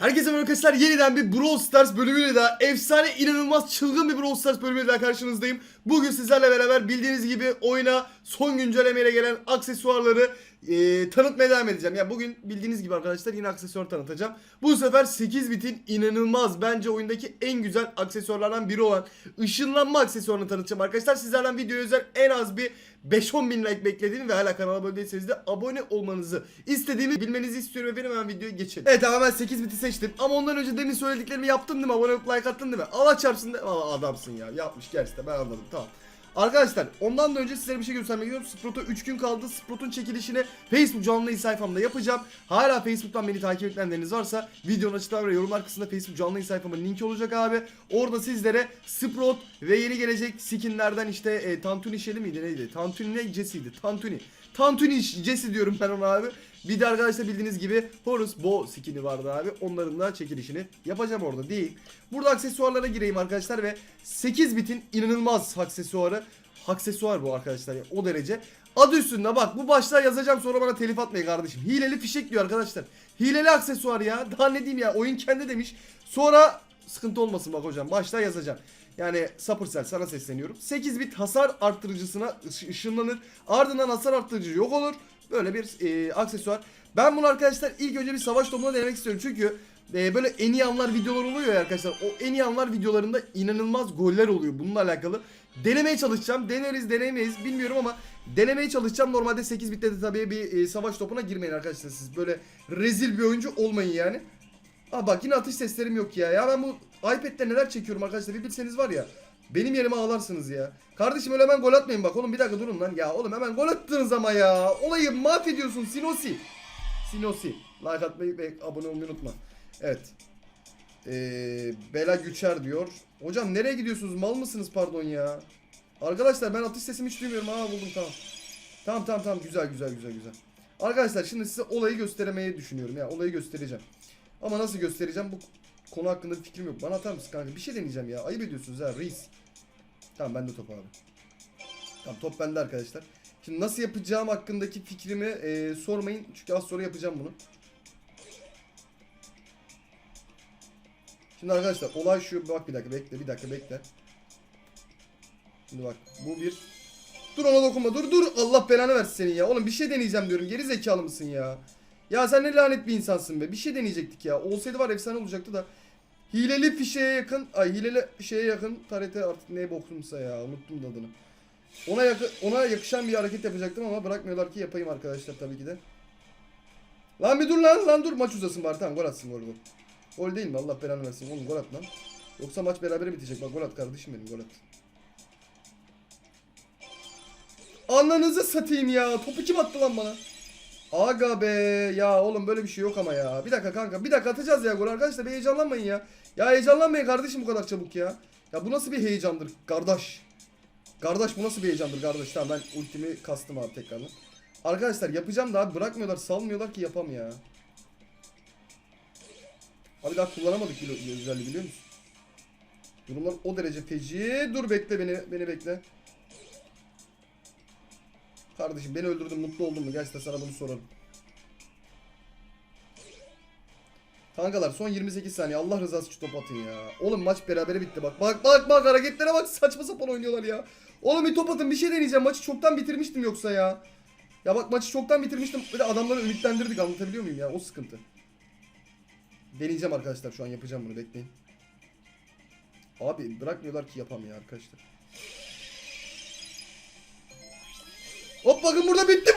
Herkese merhaba arkadaşlar yeniden bir Brawl Stars bölümüyle daha efsane inanılmaz çılgın bir Brawl Stars bölümüyle daha karşınızdayım. Bugün sizlerle beraber bildiğiniz gibi oyuna son güncellemeyle gelen aksesuarları e, tanıtmaya devam edeceğim. Yani bugün bildiğiniz gibi arkadaşlar yine aksesuar tanıtacağım. Bu sefer 8 bitin inanılmaz bence oyundaki en güzel aksesuarlardan biri olan ışınlanma aksesuarını tanıtacağım arkadaşlar. Sizlerden video özel en az bir 5-10 bin like beklediğimi ve hala kanala abone değilseniz de abone olmanızı istediğimi bilmenizi istiyorum efendim hemen videoya geçelim. Evet abi ben 8 biti seçtim ama ondan önce demin söylediklerimi yaptın değil mi? Abone olup like attın değil mi? Allah çarpsın de Aa, adamsın ya yapmış gerçekten ben anladım tamam. Arkadaşlar ondan da önce sizlere bir şey göstermek istiyorum. Sprout'a 3 gün kaldı. Sprout'un çekilişini Facebook canlı yayın sayfamda yapacağım. Hala Facebook'tan beni takip etmeyenleriniz varsa videonun açıklama ve yorumlar kısmında Facebook canlı yayın sayfamın linki olacak abi. Orada sizlere Sprout ve yeni gelecek skinlerden işte e, Tantuni Shell'i miydi neydi? Tantuni ne Jesse'ydi? Tantuni. Tantuni Jesse diyorum ben ona abi. Bir de arkadaşlar bildiğiniz gibi Horus Bo skin'i vardı abi. Onların da çekilişini yapacağım orada değil. Burada aksesuarlara gireyim arkadaşlar ve 8 bitin inanılmaz aksesuarı. Aksesuar bu arkadaşlar ya o derece. Adı üstünde bak bu başlığa yazacağım sonra bana telif atmayın kardeşim. Hileli fişek diyor arkadaşlar. Hileli aksesuar ya. Daha ne diyeyim ya oyun kendi demiş. Sonra sıkıntı olmasın bak hocam başlığa yazacağım. Yani Sapırsel sana sesleniyorum. 8 bit hasar arttırıcısına ışı- ışınlanır. Ardından hasar arttırıcı yok olur. Böyle bir e, aksesuar. Ben bunu arkadaşlar ilk önce bir savaş topuna denemek istiyorum. Çünkü e, böyle en iyi anlar videolar oluyor ya arkadaşlar. O en iyi anlar videolarında inanılmaz goller oluyor bununla alakalı. Denemeye çalışacağım. Deneriz denemeyiz bilmiyorum ama denemeye çalışacağım. Normalde 8 bitte de tabii bir e, savaş topuna girmeyin arkadaşlar siz. Böyle rezil bir oyuncu olmayın yani. Aa bak yine atış seslerim yok ya. Ya ben bu iPad'de neler çekiyorum arkadaşlar bir bilseniz var ya. Benim yerime ağlarsınız ya. Kardeşim öyle hemen gol atmayın bak oğlum bir dakika durun lan. Ya oğlum hemen gol attınız ama ya. Olayı mahvediyorsun Sinosi. Sinosi. Like atmayı ve abone olmayı unutma. Evet. Ee, Bela Güçer diyor. Hocam nereye gidiyorsunuz? Mal mısınız pardon ya? Arkadaşlar ben atış sesimi hiç duymuyorum. Aa buldum tamam. Tamam tamam tamam güzel güzel güzel güzel. Arkadaşlar şimdi size olayı gösteremeyi düşünüyorum ya. Olayı göstereceğim. Ama nasıl göstereceğim bu konu hakkında bir fikrim yok. Bana atar mısın kanka? Bir şey deneyeceğim ya. Ayıp ediyorsunuz ha reis. Tamam bende top abi. Tamam top bende arkadaşlar. Şimdi nasıl yapacağım hakkındaki fikrimi e, sormayın. Çünkü az sonra yapacağım bunu. Şimdi arkadaşlar olay şu. Bak bir dakika bekle bir dakika bekle. Şimdi bak bu bir. Dur ona dokunma dur dur. Allah belanı versin senin ya. Oğlum bir şey deneyeceğim diyorum. Geri zekalı mısın ya? Ya sen ne lanet bir insansın be. Bir şey deneyecektik ya. Olsaydı var efsane olacaktı da. Hileli fişeye yakın, ay hileli şeye yakın tarete artık ne bokumsa ya unuttum da adını. Ona yakı, ona yakışan bir hareket yapacaktım ama bırakmıyorlar ki yapayım arkadaşlar tabii ki de. Lan bir dur lan lan dur maç uzasın bari tamam gol atsın gol gol. Gol değil mi Allah belanı versin oğlum gol at lan. Yoksa maç berabere bitecek bak gol at kardeşim benim gol at. Ananızı satayım ya topu kim attı lan bana? Aga be ya oğlum böyle bir şey yok ama ya. Bir dakika kanka bir dakika atacağız ya gol arkadaşlar bir heyecanlanmayın ya. Ya heyecanlanmayın kardeşim bu kadar çabuk ya. Ya bu nasıl bir heyecandır kardeş? Kardeş bu nasıl bir heyecandır kardeş? Tamam ben ultimi kastım abi tekrardan. Arkadaşlar yapacağım da abi bırakmıyorlar salmıyorlar ki yapam ya. Abi daha kullanamadık özelliği biliyor musun? Durumlar o derece feci. Dur bekle beni beni bekle. Kardeşim beni öldürdün mutlu oldun mu? Gerçekten sana bunu sorarım. Kankalar son 28 saniye Allah rızası için top atın ya. Oğlum maç berabere bitti bak. Bak bak bak hareketlere bak saçma sapan oynuyorlar ya. Oğlum bir top atın bir şey deneyeceğim. Maçı çoktan bitirmiştim yoksa ya. Ya bak maçı çoktan bitirmiştim. De adamları ümitlendirdik anlatabiliyor muyum ya? O sıkıntı. Deneyeceğim arkadaşlar şu an yapacağım bunu bekleyin. Abi bırakmıyorlar ki yapam ya arkadaşlar. Hop bakın burada bittim.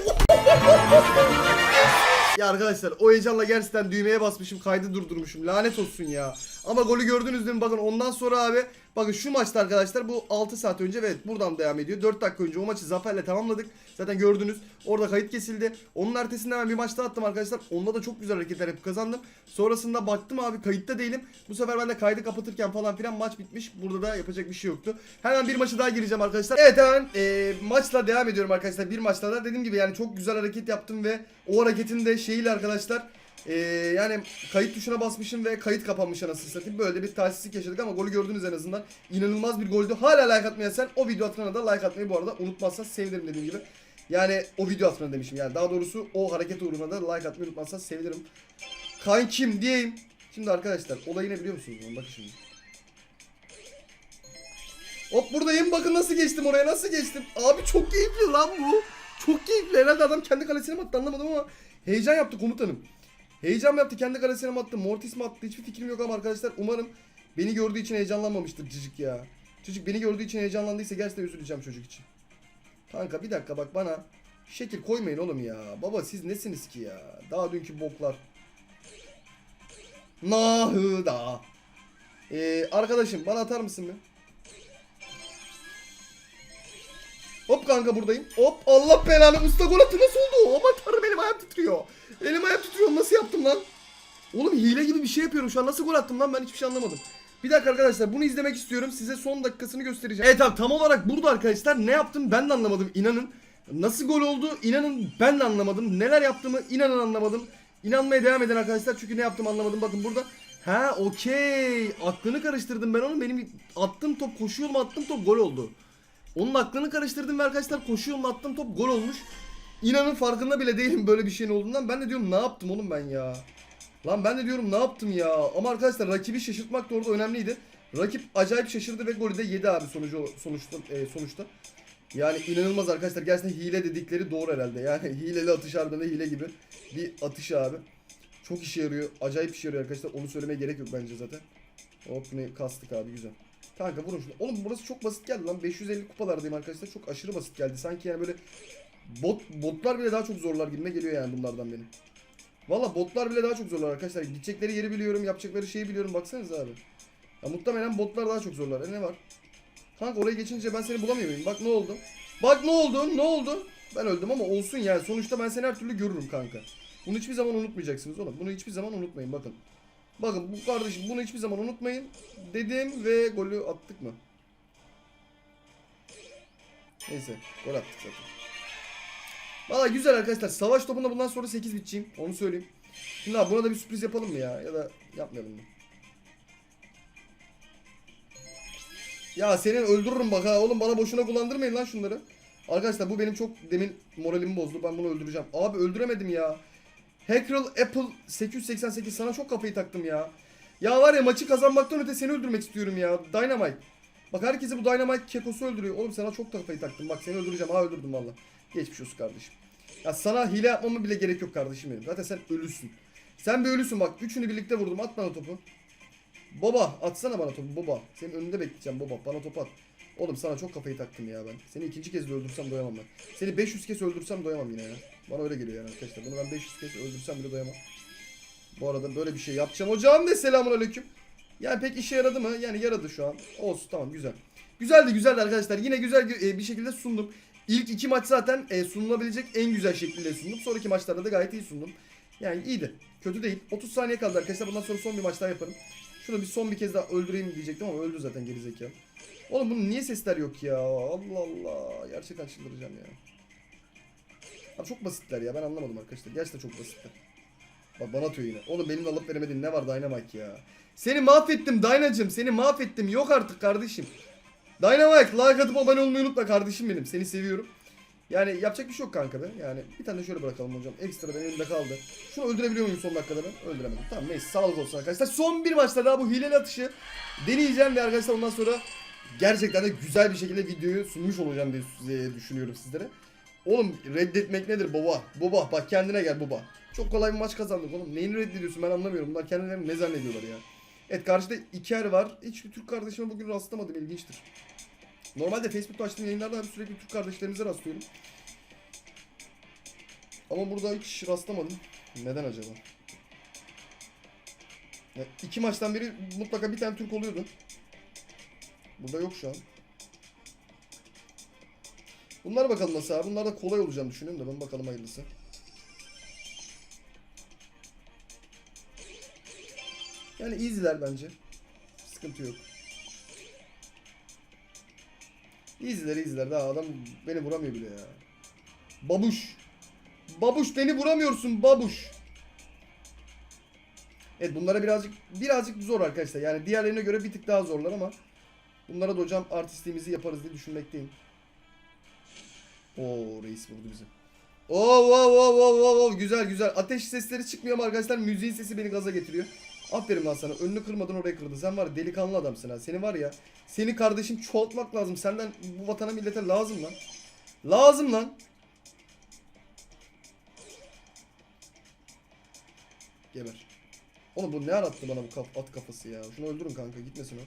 Ya arkadaşlar o heyecanla gerçekten düğmeye basmışım kaydı durdurmuşum lanet olsun ya. Ama golü gördünüz değil mi bakın ondan sonra abi bakın şu maçta arkadaşlar bu 6 saat önce evet buradan devam ediyor. 4 dakika önce o maçı zaferle tamamladık. Zaten gördünüz orada kayıt kesildi. Onun ertesinde ben bir maç daha attım arkadaşlar. Onda da çok güzel hareketler yapıp kazandım. Sonrasında baktım abi kayıtta değilim. Bu sefer ben de kaydı kapatırken falan filan maç bitmiş. Burada da yapacak bir şey yoktu. Hemen bir maçı daha gireceğim arkadaşlar. Evet hemen e, maçla devam ediyorum arkadaşlar. Bir maçta da dediğim gibi yani çok güzel hareket yaptım ve o hareketin de şeyiyle arkadaşlar ee, yani kayıt tuşuna basmışım ve kayıt kapanmış anasını satayım. Böyle bir talihsizlik yaşadık ama golü gördünüz en azından. İnanılmaz bir goldü. Hala like atmayan sen o video atana da like atmayı bu arada unutmazsan sevinirim dediğim gibi. Yani o video atmanı demişim yani. Daha doğrusu o hareket uğruna da like atmayı unutmazsan sevinirim. Kankim diyeyim. Şimdi arkadaşlar olayı ne biliyor musunuz? Bakın şimdi. Hop buradayım. Bakın nasıl geçtim oraya. Nasıl geçtim? Abi çok keyifli lan bu. Çok keyifli. Herhalde adam kendi kalesine mi attı anlamadım ama heyecan yaptı komutanım. Heyecan mı yaptı? Kendi kalesine mi attı? Mortis mi attı? Hiçbir fikrim yok ama arkadaşlar umarım beni gördüğü için heyecanlanmamıştır cicik ya. Çocuk beni gördüğü için heyecanlandıysa gerçekten üzüleceğim çocuk için. Kanka bir dakika bak bana şekil koymayın oğlum ya. Baba siz nesiniz ki ya? Daha dünkü boklar. Nahı da. Ee, arkadaşım bana atar mısın bir? Hop kanka buradayım. Hop Allah belanı usta gol attı nasıl oldu? Aman tanrım elim ayağım titriyor. Elim ayağım titriyor nasıl yaptım lan? Oğlum hile gibi bir şey yapıyorum şu an nasıl gol attım lan ben hiçbir şey anlamadım. Bir dakika arkadaşlar bunu izlemek istiyorum size son dakikasını göstereceğim. Evet abi tam olarak burada arkadaşlar ne yaptım ben de anlamadım inanın. Nasıl gol oldu inanın ben de anlamadım. Neler yaptığımı inanın anlamadım. İnanmaya devam edin arkadaşlar çünkü ne yaptım anlamadım bakın burada. Ha okey aklını karıştırdım ben onun benim attığım top koşu yoluma attığım top gol oldu. Onun aklını karıştırdım ve arkadaşlar koşu yoluna attığım top gol olmuş. İnanın farkında bile değilim böyle bir şeyin olduğundan. Ben de diyorum ne yaptım oğlum ben ya. Lan ben de diyorum ne yaptım ya. Ama arkadaşlar rakibi şaşırtmak da orada önemliydi. Rakip acayip şaşırdı ve golü de yedi abi sonucu sonuçta e, sonuçta. Yani inanılmaz arkadaşlar. Gerçekten hile dedikleri doğru herhalde. Yani hileli atış harbiden de hile gibi bir atış abi. Çok işe yarıyor. Acayip işe yarıyor arkadaşlar. Onu söylemeye gerek yok bence zaten. Hop ne kastık abi güzel. Kanka vurun şunu. Oğlum burası çok basit geldi lan. 550 kupalardayım arkadaşlar. Çok aşırı basit geldi. Sanki yani böyle bot botlar bile daha çok zorlar gibime geliyor yani bunlardan benim. Valla botlar bile daha çok zorlar arkadaşlar. Gidecekleri yeri biliyorum, yapacakları şeyi biliyorum. Baksanıza abi. Ya muhtemelen botlar daha çok zorlar. E ne var? Kanka oraya geçince ben seni bulamıyor muyum? Bak ne oldu? Bak ne oldu? Ne oldu? Ben öldüm ama olsun yani. Sonuçta ben seni her türlü görürüm kanka. Bunu hiçbir zaman unutmayacaksınız oğlum. Bunu hiçbir zaman unutmayın bakın. Bakın bu kardeşim bunu hiçbir zaman unutmayın. Dedim ve golü attık mı? Neyse gol attık zaten. Valla güzel arkadaşlar. Savaş topunda bundan sonra 8 biteceğim. Onu söyleyeyim. Şimdi abi buna da bir sürpriz yapalım mı ya? Ya da yapmayalım mı? Ya senin öldürürüm bak ha. Oğlum bana boşuna kullandırmayın lan şunları. Arkadaşlar bu benim çok demin moralimi bozdu. Ben bunu öldüreceğim. Abi öldüremedim ya. Hackerel Apple 888 sana çok kafayı taktım ya. Ya var ya maçı kazanmaktan öte seni öldürmek istiyorum ya. Dynamite. Bak herkesi bu Dynamite kekosu öldürüyor. Oğlum sana çok kafayı taktım. Bak seni öldüreceğim. Ha öldürdüm valla. Geçmiş olsun kardeşim. Ya sana hile yapmama bile gerek yok kardeşim benim. Zaten sen ölüsün. Sen bir ölüsün bak. Üçünü birlikte vurdum. At bana topu. Baba atsana bana topu baba. Senin önünde bekleyeceğim baba. Bana topu at. Oğlum sana çok kafayı taktım ya ben. Seni ikinci kez de öldürsem doyamam ben. Seni 500 kez öldürsem doyamam yine ya. Bana öyle geliyor yani arkadaşlar. Bunu ben 500 kez öldürsem bile doyamam. Bu arada böyle bir şey yapacağım. Hocam de selamun aleyküm. Yani pek işe yaradı mı? Yani yaradı şu an. Olsun tamam güzel. Güzeldi güzeldi arkadaşlar. Yine güzel e, bir şekilde sundum. İlk iki maç zaten e, sunulabilecek en güzel şekilde sundum. Sonraki maçlarda da gayet iyi sundum. Yani iyiydi. Kötü değil. 30 saniye kaldı arkadaşlar. Bundan sonra son bir maç daha yaparım. Şunu bir son bir kez daha öldüreyim diyecektim ama öldü zaten gerizekalı. Oğlum bunun niye sesler yok ya? Allah Allah. Gerçekten çıldıracağım ya. Abi çok basitler ya. Ben anlamadım arkadaşlar. Gerçekten çok basitler. Bak bana atıyor yine. Oğlum benim alıp veremediğin ne var Dynamite ya? Seni mahvettim Dynacım. Seni mahvettim. Yok artık kardeşim. Dynamite like atıp abone olmayı unutma kardeşim benim. Seni seviyorum. Yani yapacak bir şey yok kanka be. Yani bir tane şöyle bırakalım hocam. Ekstra benim elimde kaldı. Şunu öldürebiliyor muyum son dakikada ben? Öldüremedim. Tamam neyse sağlık olsun arkadaşlar. Son bir maçta daha bu hileli atışı deneyeceğim ve arkadaşlar ondan sonra gerçekten de güzel bir şekilde videoyu sunmuş olacağım diye size düşünüyorum sizlere. Oğlum reddetmek nedir baba? Baba bak kendine gel baba. Çok kolay bir maç kazandık oğlum. Neyini reddediyorsun ben anlamıyorum. Bunlar kendilerini ne zannediyorlar ya. Evet karşıda Iker var. Hiçbir Türk kardeşime bugün rastlamadım ilginçtir. Normalde Facebook'ta açtığım yayınlarda hep sürekli Türk kardeşlerimize rastlıyorum. Ama burada hiç rastlamadım. Neden acaba? Ya iki maçtan beri mutlaka bir tane Türk oluyordu. Burada yok şu an. Bunlara bakalım nasıl abi. Bunlar da kolay olacağını düşünüyorum da ben bakalım hayırlısı. Yani easy'ler bence. Sıkıntı yok. Easy'ler easy'ler daha adam beni vuramıyor bile ya. Babuş. Babuş beni vuramıyorsun babuş. Evet bunlara birazcık birazcık zor arkadaşlar. Yani diğerlerine göre bir tık daha zorlar ama bunlara da hocam artistliğimizi yaparız diye düşünmekteyim. Oo reis vurdu bizi. Oo wow wow wow wow güzel güzel. Ateş sesleri çıkmıyor ama arkadaşlar müziğin sesi beni gaza getiriyor. Aferin lan sana. Önünü kırmadın oraya kırdın. Sen var ya delikanlı adamsın ha. Seni var ya. Seni kardeşim çoğaltmak lazım. Senden bu vatana millete lazım lan. Lazım lan. Geber. Oğlum bu ne arattı bana bu kaf- at kafası ya. Şunu öldürün kanka gitmesin o.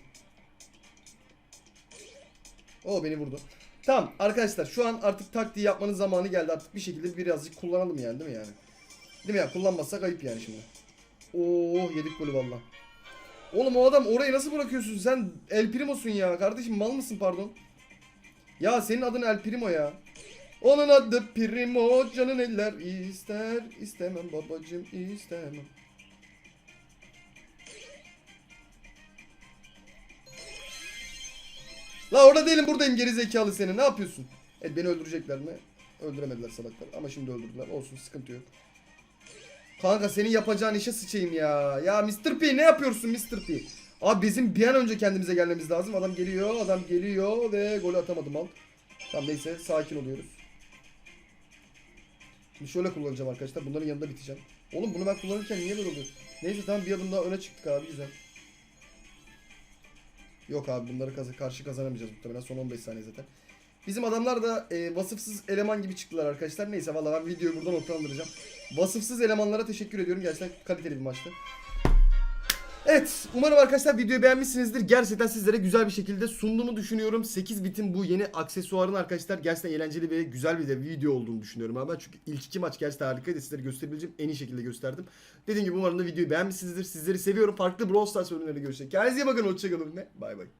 O beni vurdu. Tamam arkadaşlar şu an artık taktiği yapmanın zamanı geldi. Artık bir şekilde birazcık kullanalım yani değil mi yani? Değil mi ya? Kullanmazsak ayıp yani şimdi. Oo yedik golü valla. Oğlum o adam orayı nasıl bırakıyorsun? Sen El Primo'sun ya. Kardeşim mal mısın pardon? Ya senin adın El Primo ya. Onun adı Primo. Canın eller ister. istemem babacım istemem. La orada değilim buradayım geri zekalı seni. Ne yapıyorsun? Evet beni öldürecekler mi? Öldüremediler salaklar. Ama şimdi öldürdüler. Olsun sıkıntı yok. Kanka senin yapacağın işe sıçayım ya. Ya Mr. P ne yapıyorsun Mr. P? Abi bizim bir an önce kendimize gelmemiz lazım. Adam geliyor, adam geliyor ve golü atamadım al. Tamam neyse sakin oluyoruz. Şimdi şöyle kullanacağım arkadaşlar. Bunların yanında biteceğim. Oğlum bunu ben kullanırken niye böyle oluyor? Neyse tamam bir adım daha öne çıktık abi güzel. Yok abi bunları karşı kazanamayacağız muhtemelen son 15 saniye zaten. Bizim adamlar da e, vasıfsız eleman gibi çıktılar arkadaşlar. Neyse valla ben videoyu buradan noktalandıracağım. Vasıfsız elemanlara teşekkür ediyorum. Gerçekten kaliteli bir maçtı. Evet umarım arkadaşlar videoyu beğenmişsinizdir. Gerçekten sizlere güzel bir şekilde sunduğumu düşünüyorum. 8 bitin bu yeni aksesuarın arkadaşlar gerçekten eğlenceli ve güzel bir de video olduğunu düşünüyorum. Ben çünkü ilk iki maç gerçekten harikaydı. Sizlere gösterebileceğim en iyi şekilde gösterdim. Dediğim gibi umarım da videoyu beğenmişsinizdir. Sizleri seviyorum. Farklı Brawl Stars oyunları görüşecek. Kendinize iyi bakın. Hoşçakalın ve bay bay.